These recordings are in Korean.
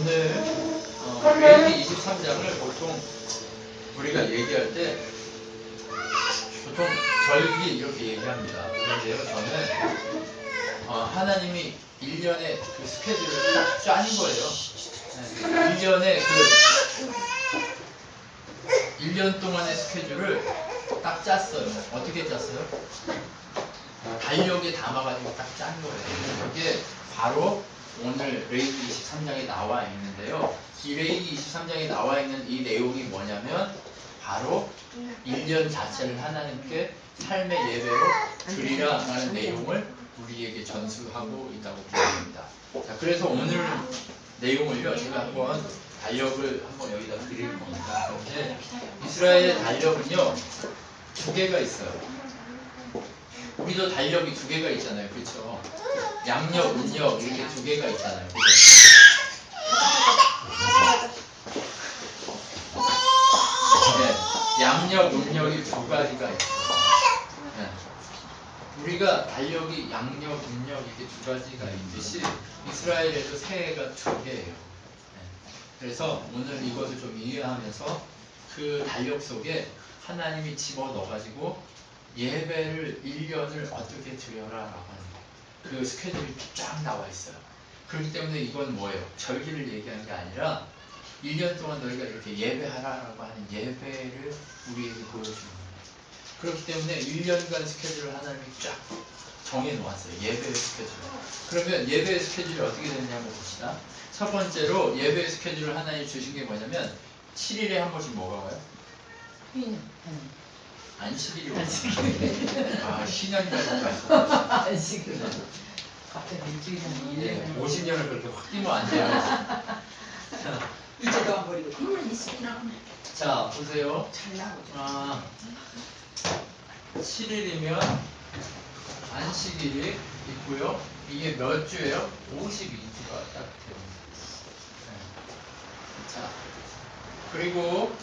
오늘 어, 레이기 23장을 보통 우리가 얘기할 때 보통 절기 이렇게 얘기합니다. 그런데요, 저는 어, 하나님이 1년의 그 스케줄을 딱 짜는 거예요. 네, 1년의 그 1년 동안의 스케줄을 딱 짰어요. 어떻게 짰어요? 달력에 담아가지고 딱 짠 거예요. 이게 바로 오늘 레이기 23장에 나와 있는데요. 이 레이기 23장에 나와 있는 이 내용이 뭐냐면 바로 1년 자체를 하나님께 삶의 예배로 드리라라는 내용을 우리에게 전수하고 있다고 보입니다. 자, 그래서 오늘 내용을요, 제가 한번 달력을 한번 여기다 그릴 겁니다. 그런데 이스라엘의 달력은요, 두 개가 있어요. 우리도 달력이 두 개가 있잖아요. 그렇죠? 양력, 음력 이렇게 두 개가 있잖아요. 네, 양력, 음력이 두 가지가 있어요. 네. 우리가 달력이 양력, 음력 이렇게 두 가지가 있듯이 이스라엘에도 새해가 두 개예요. 네. 그래서 오늘 이것을 좀 이해하면서 그 달력 속에 하나님이 집어 넣어가지고 예배를 1년을 어떻게 드려라 라고 하는 그 스케줄이 쫙 나와 있어요. 그렇기 때문에 이건 뭐예요? 절기를 얘기하는 게 아니라 1년 동안 너희가 이렇게 예배하라라고 하는 예배를 우리에게 보여주는 거예요. 그렇기 때문에 1년간 스케줄을 하나님이 쫙 정해 놓았어요. 예배의 스케줄. 그러면 예배의 스케줄이 어떻게 되느냐 한번 봅시다. 첫 번째로 예배의 스케줄을 하나님 주신 게 뭐냐면 7일에 한 번씩 뭐가 와요? 안식일이 와요. 아, 신년이라고 말씀. 안식은 갑자기 일주일은 예, 일을 50년을 그렇게 확 뛰면 안 돼요. 이제도 안 버리고 힘을 있으라고 자, 보세요. 잘 나오죠. 아, 7일이면 안식일이 있고요. 이게 몇 주예요? 52주가 딱 됩니다. 네. 자, 그리고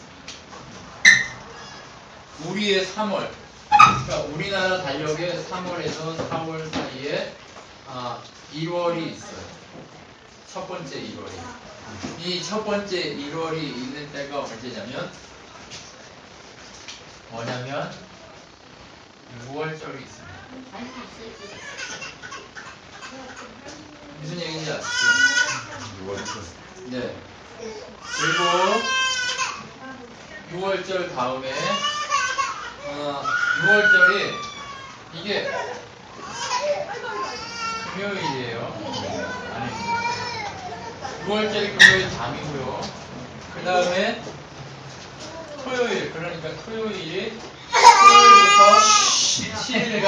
우리의 3월. 그러니까 우리나라 달력에 3월에서 4월 사이에 아, 1월이 있어요. 첫 번째 1월이. 이 첫 번째 1월이 있는 때가 언제냐면 뭐냐면 6월절이 있습니다. 무슨 얘기인지 아시죠? 네. 그리고 6월절 다음에 어, 6월절이 이게 금요일이에요. 아니 6월절이 금요일 밤이고요. 그 다음에 토요일 그러니까 토요일이 토요일부터 17일간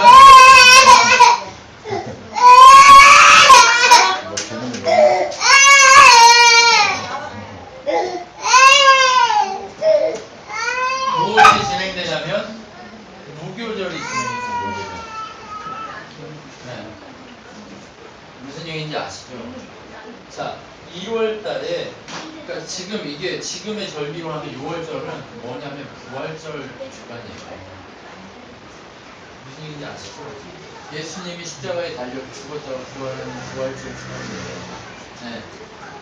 무엇이 진행되냐면 무교절이 진행됩니다. 네. 무슨 얘기인지 아시죠? 자, 2월 달에 그러니까 지금 이게 지금의 절기로 하면 6월절은 뭐냐면 부활절 주간이에요. 무슨 얘기인지 아시죠? 예수님이 십자가에 달려 죽었다가 부활하는 부활절 주간이에요. 네.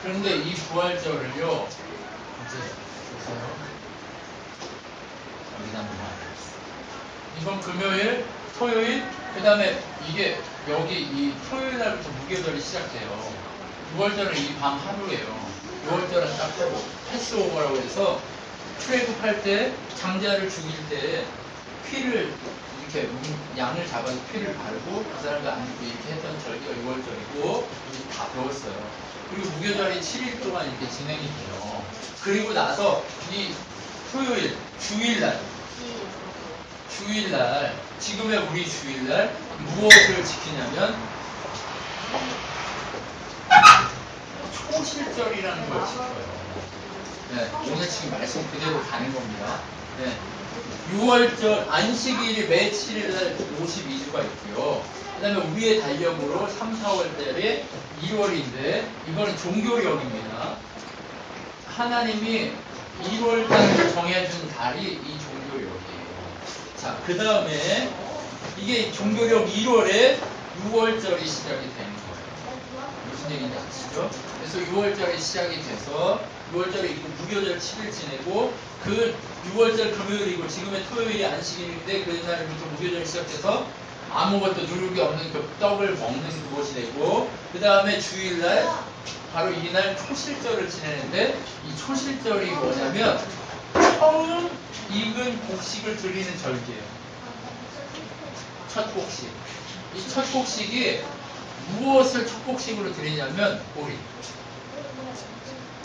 그런데 이 부활절을요, 이제 보세요. 여기다 이번 금요일, 토요일, 그 다음에 이게 여기 이 토요일 날부터 무교절이 시작돼요. 6월절은 이 밤 하루예요. 6월절은 딱 하고 패스오버라고 해서 출애굽할 때 장자를 죽일 때 피를 이렇게 음, 양을 잡아서 피를 바르고 그 사람도 안 죽고 이렇게 했던 절기가 6월절이고 이제 다 배웠어요. 그리고 무교절이 7일 동안 이렇게 진행이 돼요. 그리고 나서 이 토요일, 주일날 주일날 지금의 우리 주일날 무엇을 지키냐면 초실절이라는 걸 지켜요. 네, 오늘 지금 말씀 그대로 가는 겁니다. 네. 6월절 안식일이 매 7일날 52주가 있고요. 그 다음에 우리의 달력으로 3, 4월 달에 1월인데 이거는 종교력입니다. 하나님이 1월달 정해준 달이 이 종교력이에요. 자, 그 다음에 이게 종교력 1월에 6월절이 시작이 되는 거예요. 무슨 얘기인지 아시죠? 그래서 6월절에 시작이 돼서 6월절에 있고 무교절 7일 지내고 그 6월절 금요일이고 지금의 토요일이 안식일인데 그 날부터 무교절이 시작돼서 아무것도 누룩이 없는 그 떡을 먹는 그것이 되고 그 다음에 주일날 바로 이날 초실절을 지내는데 이 초실절이 뭐냐면 처음 익은 곡식을 드리는 절기예요. 첫 곡식. 이 첫 곡식이 무엇을 첫 곡식으로 드리냐면 보리.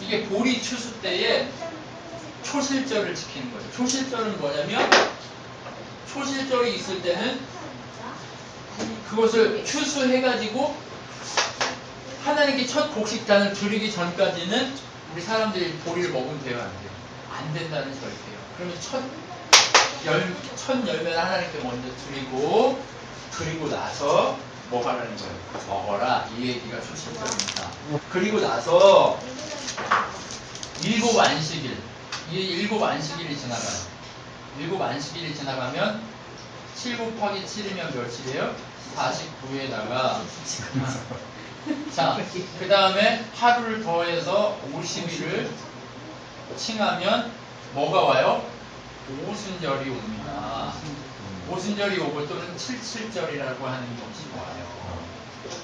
이게 보리 추수 때에 초실절을 지키는 거예요. 초실절은 뭐냐면 초실절이 있을 때는 그것을 추수해가지고 하나님께 첫 곡식단을 드리기 전까지는 우리 사람들이 보리를 먹으면 돼요, 안 돼요? 안 된다는 절기예요. 그러면 첫, 열, 첫 열매를 하나님께 먼저 드리고, 그리고 나서 뭐 하라는 거예요? 먹어라. 이 얘기가 초실절입니다. 그리고 나서 일곱 안식일. 이 일곱 안식일이 지나가요. 일곱 안식일이 지나가면 7 곱하기 7이면 몇이래요? 49에다가 자, 그 다음에 하루를 더해서 50일을 칭하면 뭐가 와요? 오순절이 옵니다. 오순절이 오고 또는 77절이라고 하는 것이 와요.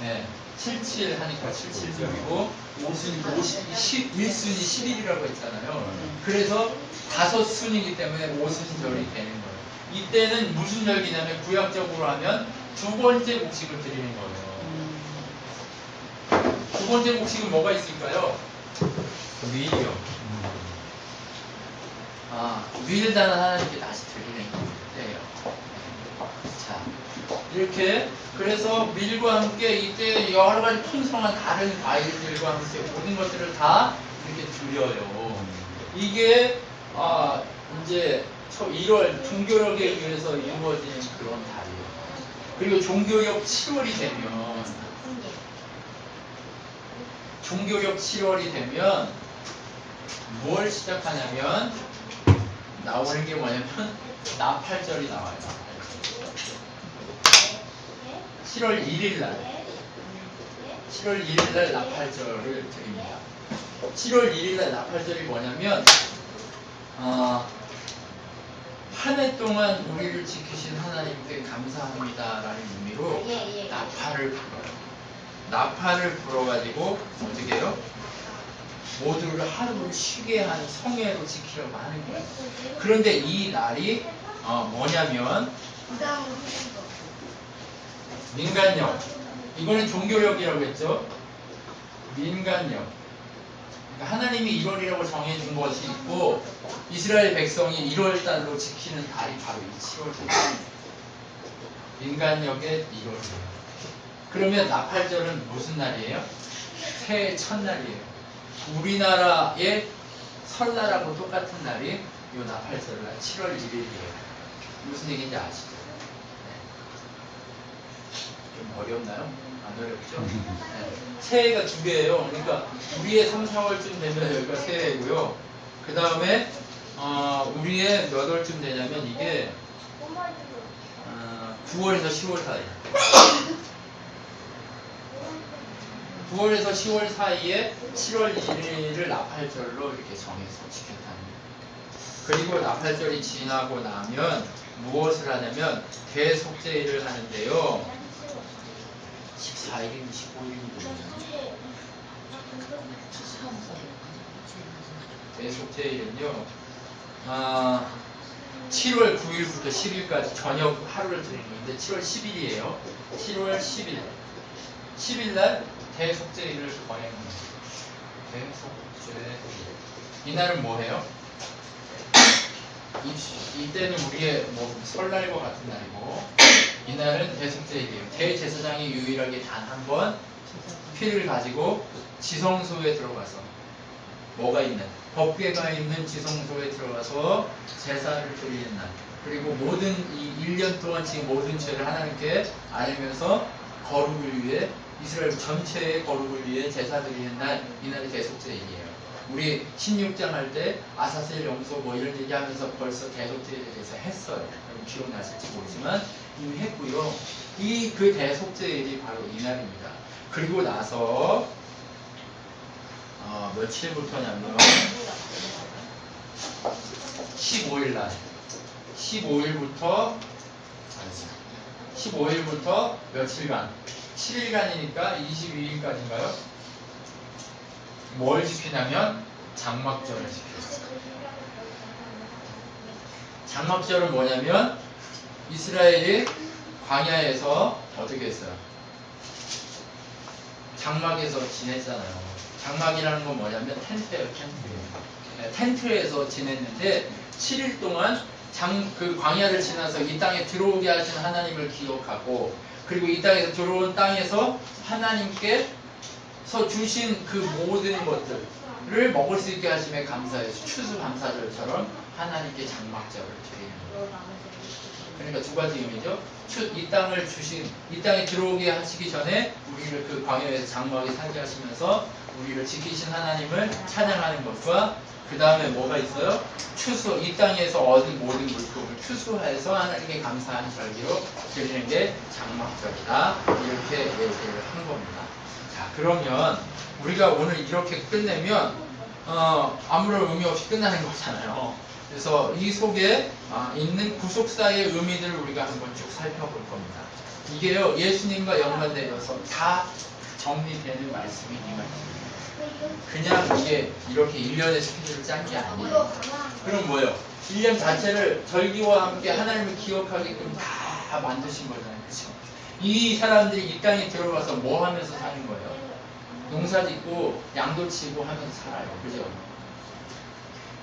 네. 77 하니까 77절이고 오순 50, 10, 1순이 10일이라고 했잖아요. 그래서 다섯 순이기 때문에 오순절이 되는 거예요. 이때는 무슨 절기냐면 구약적으로 하면 두 번째 곡식을 드리는 거예요. 두 번째 곡식은 뭐가 있을까요? 밀이요. 아, 밀다는 하나님께 다시 드리는 때예요. 자, 이렇게 그래서 밀과 함께 이때 여러 가지 풍성한 다른 과일들과 함께 모든 것들을 다 이렇게 드려요. 이게 아, 이제 1월 종교력에 의해서 이루어지는 그런 달이에요. 그리고 종교력 7월이 되면 종교력 7월이 되면 뭘 시작하냐면 나오는 게 뭐냐면 나팔절이 나와요. 나팔절. 7월 1일 날 7월 1일 날 나팔절을 드립니다. 7월 1일 날 나팔절이 뭐냐면 어, 한해 동안 우리를 지키신 하나님께 감사합니다라는 의미로 예, 예. 나팔을 불어요. 나팔을 불어가지고 어떻게 해요? 모두를 하루를 쉬게 한 성회로 지키려고 하는 거예요. 그런데 이 날이 어, 뭐냐면 민간력. 이거는 종교력이라고 했죠. 민간력. 그러니까 하나님이 1월이라고 정해준 것이 있고 이스라엘 백성이 1월 달로 지키는 달이 바로 이 7월이에요. 민간력의 1월이에요. 그러면 나팔절은 무슨 날이에요? 새해 첫날이에요. 우리나라의 설날하고 똑같은 날이 이 나팔절날 7월 1일이에요. 무슨 얘기인지 아시죠? 네. 좀 어렵나요? 안 어렵죠? 네. 새해가 두 개예요. 그러니까 우리의 3, 4월쯤 되면 여기가 새해고요. 그 다음에 어, 우리의 몇 월쯤 되냐면 이게 어, 9월에서 10월 사이. 9월에서 10월 사이에 7월 1일을 나팔절로 이렇게 정해서 지켰다는. 그리고 나팔절이 지나고 나면 무엇을 하냐면 대속제일을 하는데요. 14일인지 15일인지 대속제일은요. 아, 7월 9일부터 10일까지 저녁 하루를 드리는 건데 7월 10일이에요. 7월 10일. 10일 날 대속제일을 거행합니다. 대속제일. 이날은 뭐해요? 이, 이때는 우리의 뭐 설날과 같은 날이고 이날은 대속제일이에요. 대제사장이 유일하게 단 한 번 피를 가지고 지성소에 들어가서 뭐가 있는 법궤가 있는 지성소에 들어가서 제사를 드리는 날 그리고 모든 이 1년 동안 지금 모든 죄를 하나님께 알면서 거룩을 위해 이스라엘 전체의 거룩을 위해 제사 드리는 날 이날이 대속제일이에요. 우리 16장 할 때 아사셀 영소 뭐 이런 얘기하면서 벌써 대속제일에 대해서 했어요. 기억나실지 모르지만 이미 했고요. 이 그 대속제일이 바로 이날입니다. 그리고 나서 며칠부터냐면 15일 날 15일부터 15일부터 며칠간 7일간이니까 22일까지인가요? 뭘 지키냐면 장막절을 지켰어요. 장막절은 뭐냐면 이스라엘이 광야에서 어떻게 했어요? 장막에서 지냈잖아요. 장막이라는 건 뭐냐면 텐트예요, 텐트. 네, 텐트에서 지냈는데 7일 동안 장, 그 광야를 지나서 이 땅에 들어오게 하신 하나님을 기억하고 그리고 이 땅에서 들어온 땅에서 하나님께서 주신 그 모든 것들을 먹을 수 있게 하심에 감사해서 추수 감사절처럼 하나님께 장막절을 드리는 거예요. 그러니까 두 가지 의미죠. 추- 이 땅을 주신, 이 땅에 들어오게 하시기 전에 우리를 그 광야에서 장막에 살게 하시면서 우리를 지키신 하나님을 찬양하는 것과 그 다음에 뭐가 있어요? 추수, 이 땅에서 얻은 모든 물품을 추수해서 하나님께 감사하는 절기로 드리는 게 장막절이다. 이렇게 얘기를 한 겁니다. 자, 그러면 우리가 오늘 이렇게 끝내면 어, 아무런 의미 없이 끝나는 거잖아요. 그래서 이 속에 아, 있는 구속사의 의미들을 우리가 한번 쭉 살펴볼 겁니다. 이게요, 예수님과 연관되어서 다 정리되는 말씀이 이 말씀이에요. 그냥 이게 이렇게 1년의 스케줄을 짠 게 아니에요. 그럼 뭐예요? 1년 자체를 절기와 함께 하나님을 기억하게끔 다 만드신 거잖아요. 그렇죠? 이 사람들이 이 땅에 들어가서 뭐 하면서 사는 거예요? 농사 짓고 양도 치고 하면서 살아요. 그죠?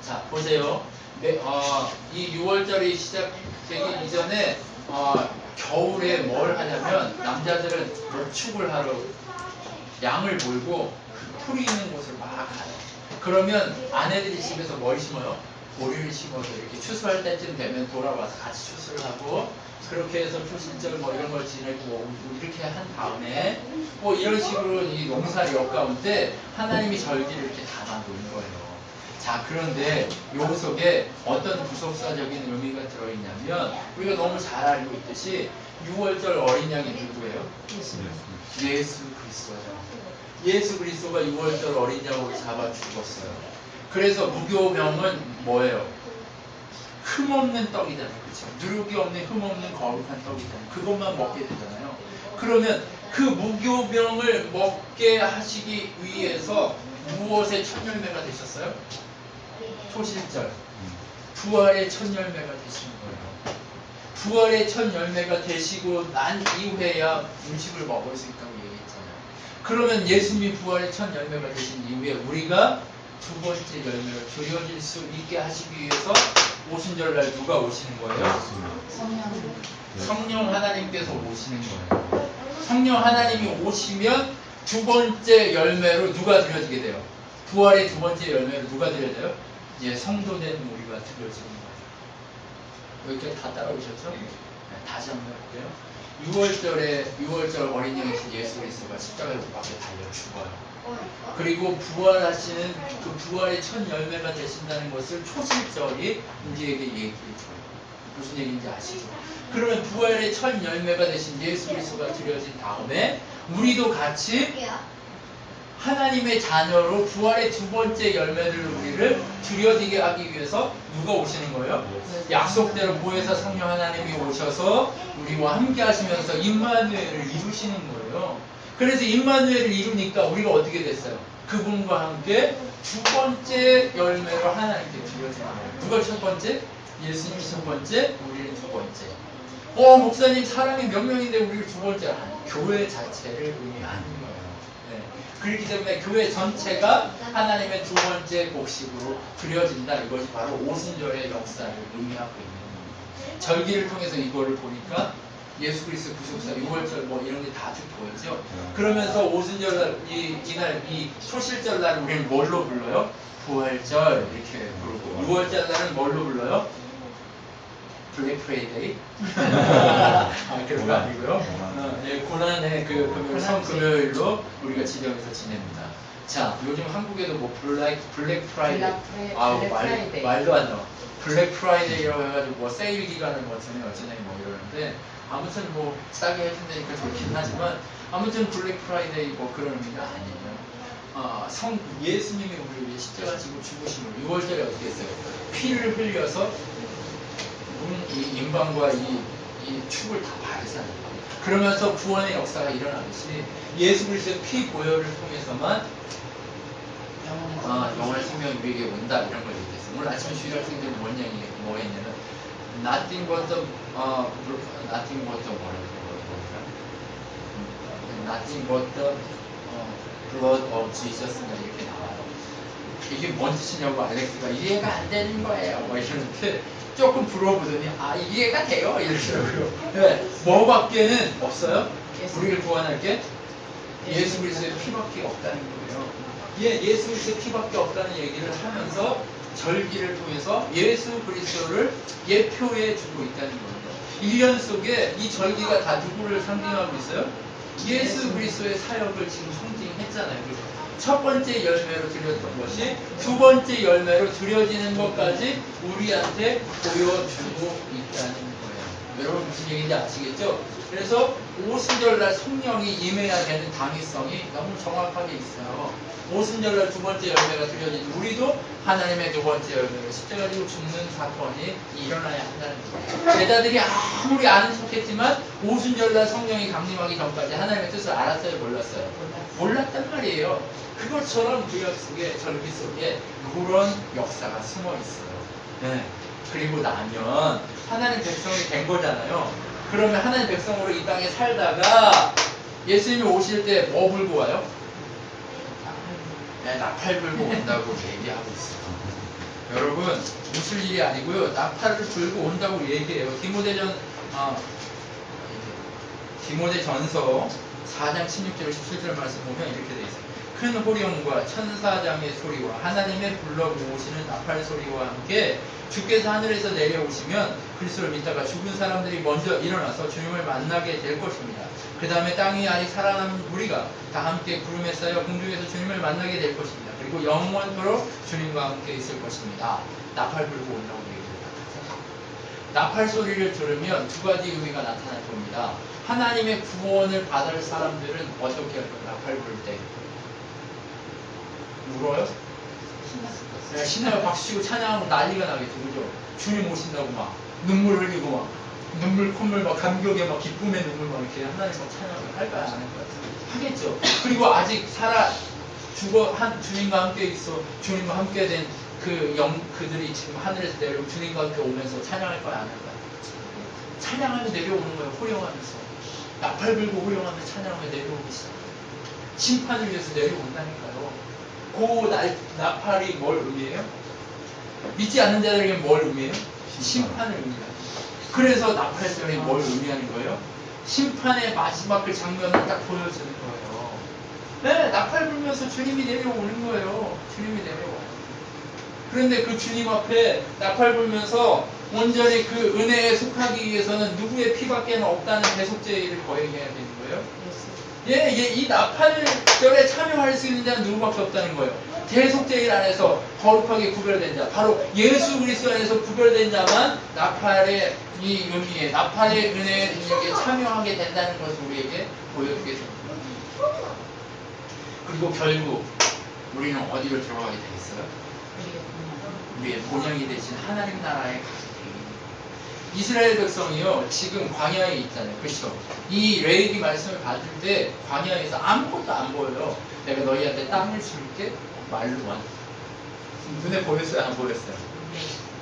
자, 보세요. 네, 어, 이 6월절이 시작되기 이전에 어, 겨울에 뭘 하냐면 남자들은 목축을 하러 양을 몰고 그 풀이 있는 곳을 막 가요. 그러면 아내들이 집에서 뭘 심어요? 보리를 심어서 이렇게 추수할 때쯤 되면 돌아와서 같이 추수를 하고 그렇게 해서 초신절 뭐 이런 걸 지내고 이렇게 한 다음에 뭐 이런 식으로 이 농사를 엮가운데 하나님이 절기를 이렇게 담아 놓은 거예요. 자, 그런데 요 속에 어떤 구속사적인 의미가 들어있냐면 우리가 너무 잘 알고 있듯이 6월절 어린 양이 누구예요? 예수 그리스도죠. 예수 그리스도가 6월절 어린 양으로 잡아 죽었어요. 그래서 무교병은 뭐예요? 흠없는 떡이잖아요. 그렇죠? 누룩이 없는 흠없는 거룩한 떡이잖아요. 그것만 먹게 되잖아요. 그러면 그 무교병을 먹게 하시기 위해서 무엇의 첫 열매가 되셨어요? 초실절. 부활의 첫 열매가 되시는 거예요. 부활의 첫 열매가 되시고 난 이후에야 음식을 먹을 수 있다고. 그러면 예수님이 부활의 첫 열매가 되신 이후에 우리가 두 번째 열매를 드려질 수 있게 하시기 위해서 오순절날 누가 오시는 거예요? 성령 하나님께서 오시는 거예요. 성령 하나님이 오시면 두 번째 열매로 누가 드려지게 돼요? 부활의 두 번째 열매로 누가 돼요? 예, 성도된 우리가 드려지는 거예요. 이렇게 다 따라오셨죠? 네, 다시 한번 해볼게요. 6월절에 6월절 어린 양이신 예수 그리스도가 십자가에 못 박혀 달려 죽어요. 그리고 부활하시는 그 부활의 첫 열매가 되신다는 것을 초실절이 우리에게 얘기해 줘요. 무슨 얘기인지 아시죠? 그러면 부활의 첫 열매가 되신 예수 그리스도가 드려진 다음에 우리도 같이 하나님의 자녀로 부활의 두 번째 열매를 우리를 드려지게 하기 위해서 누가 오시는 거예요? 약속대로 보혜사 성령 하나님이 오셔서 우리와 함께 하시면서 임마누엘을 이루시는 거예요. 그래서 임마누엘을 이루니까 우리가 어떻게 됐어요? 그분과 함께 두 번째 열매로 하나님께 드려지는 거예요. 누가 첫 번째? 예수님이 첫 번째, 우리는 두 번째. 어, 목사님 사람이 몇 명인데 우리를 두 번째 교회 자체를 의미하는 거예요. 네. 그렇기 때문에 교회 전체가 하나님의 두 번째 곡식으로 드려진다. 이것이 바로 오순절의 역사를 의미하고 있는 겁니다. 절기를 통해서 이거를 보니까 예수 그리스도 구속사 6월절 뭐 이런 게 다 쭉 보이죠. 그러면서 오순절 날, 이, 이날, 이 초실절 날 우리는 뭘로 불러요? 부활절 이렇게 부르고 6월절 날은 뭘로 불러요? 블랙 프라이데이? 아, 그런 거 아니고요. 어, 예, 고난의 그 금요일, 성 금요일로 우리가 지정해서 지냅니다. 자, 요즘 한국에도 뭐 블랙, 블랙 프라이데이. 블랙 아우, 말, 프라이데이. 말도 안 나와. 블랙 프라이데이라고 해가지고 뭐 세일 기간을 뭐 어쩌네 어쩌네 뭐 이러는데 아무튼 뭐 싸게 해준다니까 좋긴 하지만 아무튼 블랙 프라이데이 뭐 그런 의미가 아니에요. 어, 성 예수님이 우리 위해 십자가 지고 죽으심을 6월절에 어떻게 했어요? 피를 흘려서 문- 이 인방과 이, 이 축을 다 바르잖아요. 그러면서 구원의 역사가 일어나듯이 예수 그리스도의 피 보혈을 통해서만 아, 영원의 생명이 우리에게 온다 이런 걸 얘기했어요. 오늘 아침에 주일 학생들이 뭔 얘기 뭐 했냐면 nothing but the 어, nothing but the 뭐라고 그러더라? nothing but the 어, blood of Jesus 이렇게. 이게 뭔 뜻이냐고 알렉스가 이해가 안 되는 거예요. 뭐 이러는데 조금 물어보더니 아 이해가 돼요 이러더라고요. 네, 뭐밖에는 없어요? 우리를 구원할 게 예수 그리스도의 피밖에 없다는 거예요. 예, 예수 그리스도의 피밖에 없다는 얘기를 하면서 절기를 통해서 예수 그리스도를 예표해 주고 있다는 거예요. 1년 속에 이 절기가 다 누구를 상징하고 있어요? 예수 그리스도의 사역을 지금 상징했잖아요. 첫 번째 열매로 드렸던 것이 두 번째 열매로 드려지는 것까지 우리한테 보여주고 있다는. 여러분 무슨 얘기인지 아시겠죠? 그래서 오순절날 성령이 임해야 되는 당위성이 너무 정확하게 있어요. 오순절날 두 번째 열매가 드려진 우리도 하나님의 두 번째 열매로 십자가 지고 죽는 사건이 일어나야 한다는 거예요. 제자들이 아무리 아는 척했지만 오순절날 성령이 강림하기 전까지 하나님의 뜻을 알았어요, 몰랐어요? 몰랐단 말이에요. 그것처럼 구약 속에 절기 속에 그런 역사가 숨어 있어요. 네. 그리고 나면 하나님 백성이 된 거잖아요. 그러면 하나님 백성으로 이 땅에 살다가 예수님이 오실 때 뭐 불고 와요? 네, 나팔 불고 온다고 얘기하고 있어요. 여러분 웃을 일이 아니고요. 나팔을 불고 온다고 얘기해요. 디모데전 아, 디모데 전서 4장 16절 17절 말씀 보면 이렇게 돼 있어요. 큰 호령과 천사장의 소리와 하나님의 불러 모으시는 나팔 소리와 함께 주께서 하늘에서 내려오시면 그리스도를 믿다가 죽은 사람들이 먼저 일어나서 주님을 만나게 될 것입니다. 그 다음에 땅 위에 아직 살아남은 우리가 다 함께 구름에 쌓여 공중에서 주님을 만나게 될 것입니다. 그리고 영원토록 주님과 함께 있을 것입니다. 나팔 불고 온다고 얘기합니다. 나팔 소리를 들으면 두 가지 의미가 나타날 겁니다. 하나님의 구원을 받을 사람들은 어떻게 할 거예요? 나팔 불 때. 울어요? 네, 신나요 박수치고 찬양하고 난리가 나겠죠. 그죠? 주님 오신다고 막 눈물 흘리고 막 눈물 콧물 막 감격에 막 기쁨의 눈물 막 이렇게 하나님 막 찬양을 할까요 안 할까요 하겠죠. 그리고 아직 살아 죽어 한 주님과 함께 있어 주님과 함께 된 그 영 그들이 지금 하늘에서 내려오고 주님과 함께 오면서 찬양할 거야 안 할까요 찬양하며 내려오는 거예요 호령하면서. 나팔 불고 호령하며 찬양하며 내려오고 있어요. 심판을 위해서 내려온다니까요 그 날, 나팔이 뭘 의미해요? 믿지 않는 자들에게 뭘 의미해요? 심판을 의미해요. 그래서 나팔 소리 뭘 의미하는 거예요? 심판의 마지막 그 장면을 딱 보여주는 거예요. 네, 나팔 불면서 주님이 내려오는 거예요. 주님이 내려와요. 그런데 그 주님 앞에 나팔 불면서 온전히 그 은혜에 속하기 위해서는 누구의 피밖에 없다는 대속죄를 거행해야 되는 거예요. 예, 예, 이 나팔절에 참여할 수 있는 자는 누구밖에 없다는 거예요. 대속제일 안에서 거룩하게 구별된 자, 바로 예수 그리스도 안에서 구별된 자만 나팔의 이 의미에, 나팔의 은혜의 능력에 참여하게 된다는 것을 우리에게 보여주게 됩니다. 그리고 결국 우리는 어디로 들어가게 되겠어요? 우리의 본향이 되신 하나님 나라에 가게. 이스라엘 백성이요 지금 광야에 있잖아요. 그렇죠? 이 레이기 말씀을 받을 때 광야에서 아무것도 안 보여요. 내가 너희한테 땅을 줄게 말로만 눈에 보였어요? 안 보였어요?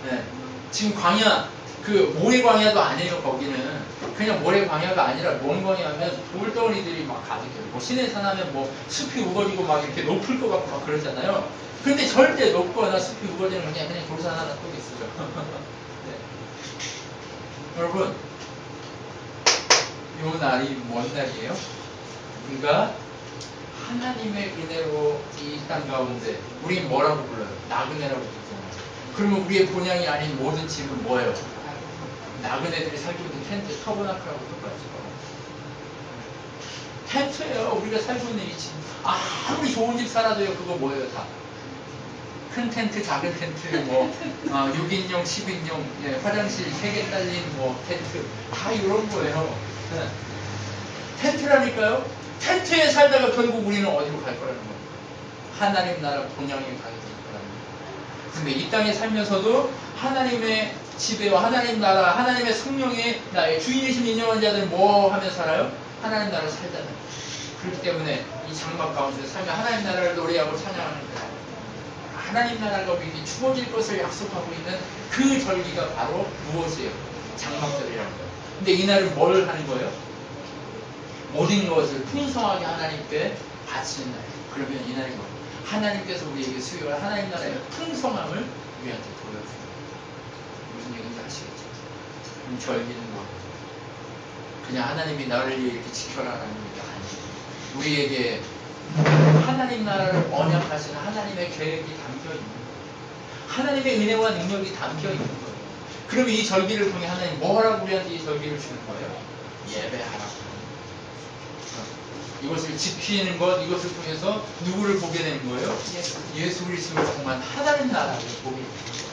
네. 지금 광야 그 모래 광야도 아니에요 거기는. 그냥 모래 광야가 아니라 뭔 광야면 돌덩이들이 막 가득해요. 뭐 시내산 하면 뭐 숲이 우거지고 막 이렇게 높을 것 같고 막 그러잖아요. 근데 절대 높거나 숲이 우거지는 그냥 그냥 돌산 하나 또 있어요. 네. 여러분, 요 날이 뭔 날이에요? 우리가 하나님의 은혜로 이 땅 가운데 우리 뭐라고 불러요? 나그네라고 부르잖아요. 그러면 우리의 본향이 아닌 모든 집은 뭐예요? 나그네들이 살고 있는 텐트, 터버나크라고 똑같죠. 텐트예요. 우리가 살고 있는 이 집. 아무리 좋은 집 살아도요. 그거 뭐예요? 다. 큰 텐트, 작은 텐트, 뭐 아, 6인용, 10인용, 예, 화장실 3개 딸린 뭐 텐트 다 이런 거예요. 네. 텐트라니까요. 텐트에 살다가 결국 우리는 어디로 갈 거라는 거예요. 하나님 나라 본향에 가게 될 거랍니다. 근데 이 땅에 살면서도 하나님의 지배와 하나님 나라, 하나님의 성령의 나의 주인이신 인정한 자들은 뭐 하며 살아요? 하나님 나라를 살잖아요. 그렇기 때문에 이 장막 가운데 살면 하나님 나라를 노래하고 찬양하는 거예요. 하나님 나라가 우리에게 주어질 것을 약속하고 있는 그 절기가 바로 무엇이에요? 장막절이라는 거예요. 근데 이날은 뭘 하는 거예요? 모든 것을 풍성하게 하나님께 바치는 날이에요. 그러면 이날이 뭐? 하나님께서 우리에게 수요할 하나님 나라의 풍성함을 우리한테 보여줘요. 무슨 얘기인지 아시겠죠? 그럼 절기는 뭐? 그냥 하나님이 나를 이렇게 지켜라라는 게 아니에요. 우리에게 하나님 나라를 언약하시는 하나님의 계획이 담겨 있는 거예요. 하나님의 은혜와 능력이 담겨 있는 거예요. 그럼 이 절기를 통해 하나님 뭐하라고 우리한테 이 절기를 주는 거예요? 예배하라고. 이것을 지키는 것, 이것을 통해서 누구를 보게 되는 거예요? 예수 그리스도를 정말 하나님 나라를 보게 됩니다.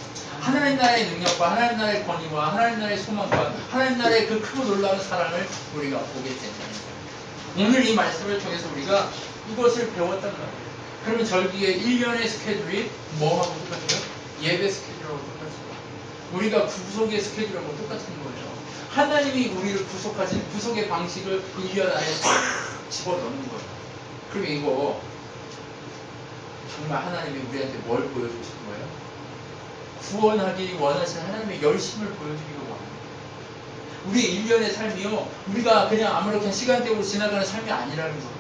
하나님 나라의 능력과 하나님 나라의 권위와 하나님 나라의 소망과 하나님 나라의 그 크고 놀라운 사랑을 우리가 보게 된다는 거예요. 오늘 이 말씀을 통해서 우리가 이것을 배웠단 말이에요. 그러면 절기의 1년의 스케줄이 뭐하고 똑같아요? 예배 스케줄하고 똑같아요. 우리가 구속의 스케줄하고 똑같은 거예요. 하나님이 우리를 구속하신 구속의 방식을 1년 안에 쫙 집어넣는 거예요. 그럼 이거 정말 하나님이 우리한테 뭘 보여주신 거예요? 구원하기 원하시는 하나님의 열심을 보여주기로 원합니다. 우리 1년의 삶이요, 우리가 그냥 아무렇게나 시간대로 지나가는 삶이 아니라는 거예요.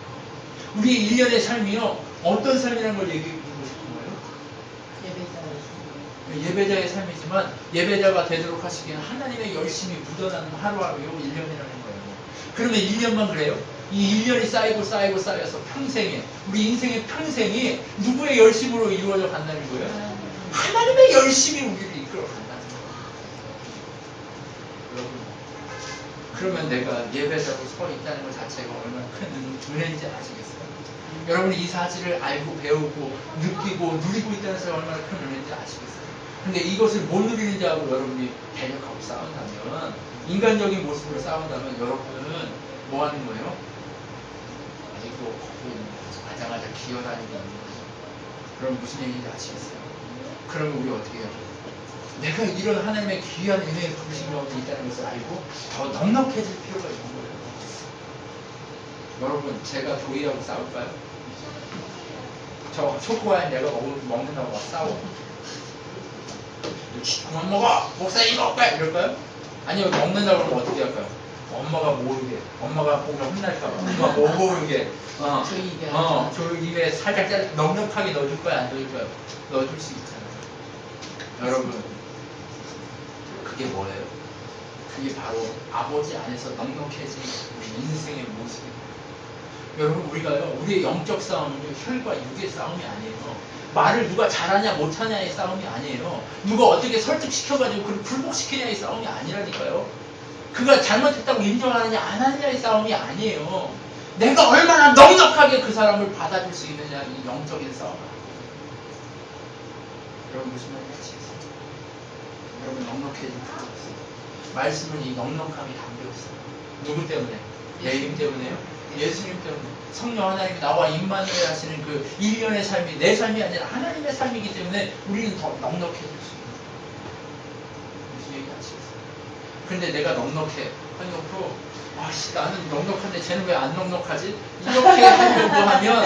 우리 1년의 삶이요, 어떤 삶이라는 걸 얘기해 주고 싶은 거예요? 예배자의 삶이지만 예배자가 되도록 하시기는 하나님의 열심이 묻어나는 하루하루요 1년이라는 거예요. 그러면 1년만 그래요? 이 1년이 쌓이고 쌓이고 쌓여서 평생에 우리 인생의 평생이 누구의 열심으로 이루어져 간다는 거예요? 하나님의 열심이 우리를 이끌어 간다는 거예요. 여러분 그러면 내가 예배자로 서 있다는 것 자체가 얼마나 큰 은혜인지 아시겠어요? 여러분이 이 사실을 알고 배우고 느끼고 누리고 있다는 것이 얼마나 큰 은혜인지 아시겠어요? 근데 이것을 못 누리는 자하고 여러분이 대적하고 싸운다면 인간적인 모습으로 싸운다면 여러분은 뭐 하는 거예요? 아직도 걷고 있는 거죠. 아장아장 기어다니고 있는 거죠. 그럼 무슨 얘기인지 아시겠어요? 그러면 우리 어떻게 해요? 내가 이런 하나님의 귀한 은혜의 부르심 가운데 있다는 것을 알고 더 넉넉해질 필요가 있는 거예요. 여러분, 제가 교회하고 싸울까요? 저 초코와인 내가 먹, 먹는다고 막 싸워. 그만 먹어! 목사 이거 빼! 이럴까요? 아니요, 먹는다고 그러면 어떻게 할까요? 엄마가 모르게, 엄마가 보면 혼날까봐, 엄마 못 모르게, 어, 저 입에 어, 저 입에 살짝 잘 넉넉하게 넣어줄 거야, 안 넣어줄 거야? 넣어줄 수 있잖아요. 여러분, 그게 뭐예요? 그게 바로 아버지 안에서 넉넉해진 우리 인생의 모습입니다. 여러분, 우리가요, 우리의 영적 싸움은요, 혈과 육의 싸움이 아니에요. 말을 누가 잘하냐 못하냐의 싸움이 아니에요. 누가 어떻게 설득시켜가지고 그걸 굴복시키냐의 싸움이 아니라니까요. 그가 잘못했다고 인정하느냐 안 하느냐의 싸움이 아니에요. 내가 얼마나 넉넉하게 그 사람을 받아줄 수 있느냐 이 영적인 싸움. 여러분 무슨 말인지 아시겠어요? 여러분 넉넉해질 필요가 없어요. 말씀은 이 넉넉함이 담겨 있어요. 누구 때문에? 내임 때문에요? 예수님 때문에. 성령 하나님이 나와 임만을 하시는 그 일련의 삶이 내 삶이 아니라 하나님의 삶이기 때문에 우리는 더 넉넉해질 수 있는. 무슨 얘기 아시겠어요? 근데 내가 넉넉해. 해놓고, 아씨, 나는 넉넉한데 쟤는 왜 안 넉넉하지? 이렇게 하려고 하면,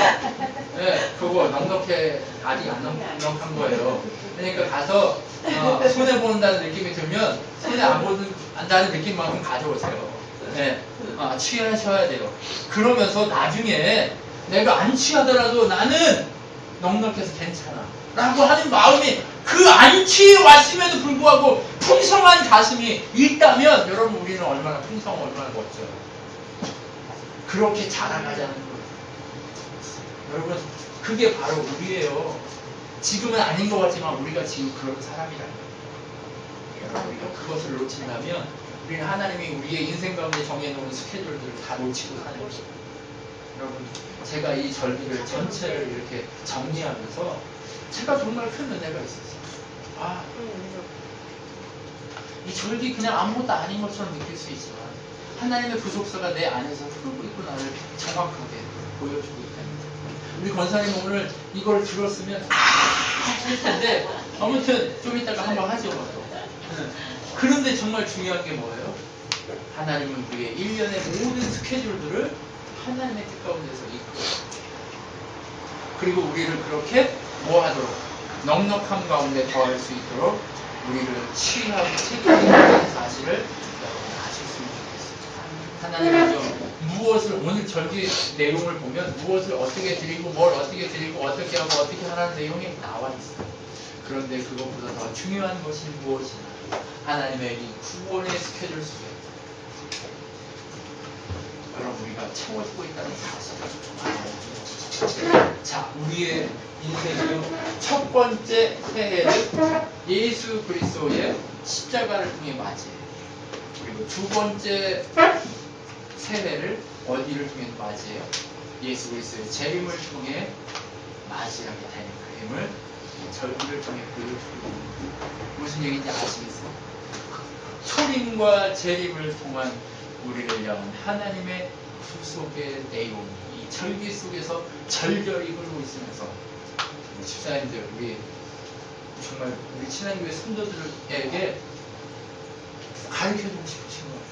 예, 그거 넉넉해, 아직 안 넉넉한 거예요. 그러니까 가서, 어, 손해 본다는 느낌이 들면, 손해 안 본다는 느낌만큼 가져오세요. 예, 아, 취하셔야 돼요. 그러면서 나중에 내가 안 취하더라도 나는 넉넉해서 괜찮아. 라고 하는 마음이 그 안 취해 왔음에도 불구하고 풍성한 가슴이 있다면 여러분 우리는 얼마나 풍성 얼마나 멋져요. 그렇게 자라나자는 거예요. 여러분 그게 바로 우리예요. 지금은 아닌 것 같지만 우리가 지금 그런 사람이라는 거예요. 우리가 그것을 놓친다면 우리는 하나님이 우리의 인생 가운데 정해놓은 스케줄들을 다 놓치고 사는 거죠. 여러분 제가 이 절기를 전체를 이렇게 정리하면서 제가 정말 큰 은혜가 있었어요. 아, 이 절기 그냥 아무것도 아닌 것처럼 느낄 수 있지만 하나님의 구속사가 내 안에서 흐르고 있구나를 정확하게 보여주고 거예요. 우리 권사님 오늘 이걸 들었으면 할 텐데 아무튼 좀 이따가 한번 하죠 뭐 또. 응. 그런데 정말 중요한 게 뭐예요? 하나님은 우리의 1년의 모든 스케줄들을 하나님의 뜻 가운데서 이끌어 그리고 우리를 그렇게 뭐 하도록 넉넉함 가운데 더할 수 있도록 우리를 치유하고 책임지는 사실을 여러분 아셨으면 좋겠습니다. 하나님은 좀 무엇을 오늘 절기 내용을 보면 무엇을 어떻게 드리고 뭘 어떻게 드리고 어떻게 하고 어떻게 하라는 내용이 나와 있어요. 그런데 그것보다 더 중요한 것이 무엇이냐? 하나님의 이 구원의 스케줄 속에 여러분 우리가 채워지고 있다는 사실을 알아야 자, 우리의 인생의 첫 번째 새해를 예수 그리스도의 십자가를 통해 맞이해요. 그리고 두 번째 새해를 어디를 통해 맞이해요? 예수 그리스도의 재림을 통해 맞이하게 되는 그 힘을 이 절기를 통해 보여주고 무슨 얘기인지 아시겠어요? 초림과 재림을 통한 우리를 향한 하나님의 구속의 내용, 이 절기 속에서 절절히 흐르고 있으면서 우리 집사님들, 우리 정말 우리 친한교회 성도들에게 가르쳐주고 싶으신 거예요.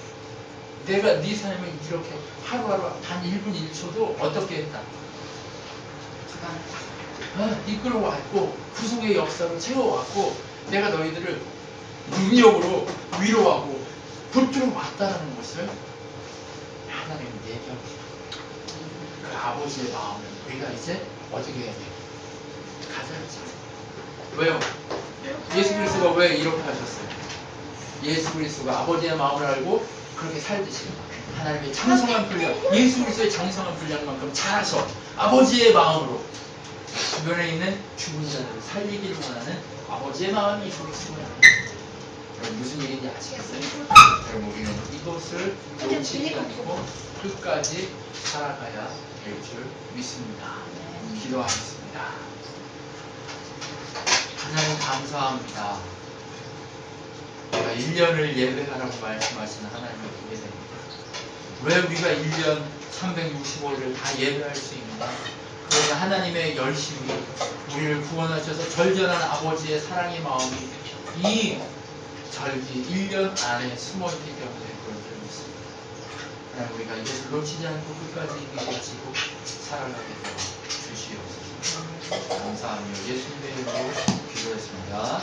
내가 네 삶을 이렇게 하루하루 단 1분 1초도 어떻게 했다. 어, 이끌어왔고 구속의 역사로 채워왔고 내가 너희들을 능력으로 위로하고 붙들어 왔다는 것을 하나님 싶어요. 그 아버지의 마음을 우리가 이제 어떻게 해야 돼요? 가져야죠. 왜요? 예수 그리스도가 왜 이렇게 하셨어요? 예수 그리스도가 아버지의 마음을 알고 그렇게 살듯이 하나님의 장성한 분량, 예수 그리스도의 장성한 분량만큼 잘하셔 아버지의 마음으로 주변에 있는 죽은 자들을 살리기를 원하는 아버지의 마음이 그리스도예요. 여러분 무슨 얘기인지 아시겠어요? 여러분 우리는 이것을 놓치지 않고 끝까지 살아가야 될 줄 믿습니다. 기도하겠습니다. 하나님 감사합니다. 우리가 1년을 예배하라고 말씀하시는 하나님을 보게 됩니다. 왜 우리가 1년 365일을 다 예배할 수 있는가? 그러나 하나님의 열심이 우리를 구원하셔서 절전한 아버지의 사랑의 마음이 이 절기 1년 안에 숨어있기 때문에 그럴 줄 믿습니다. 하나님 우리가 이것을 놓치지 않고 끝까지 믿어지고 살아가게 되어 주시옵소서. 감사하며 예수님의 이름으로 기도했습니다.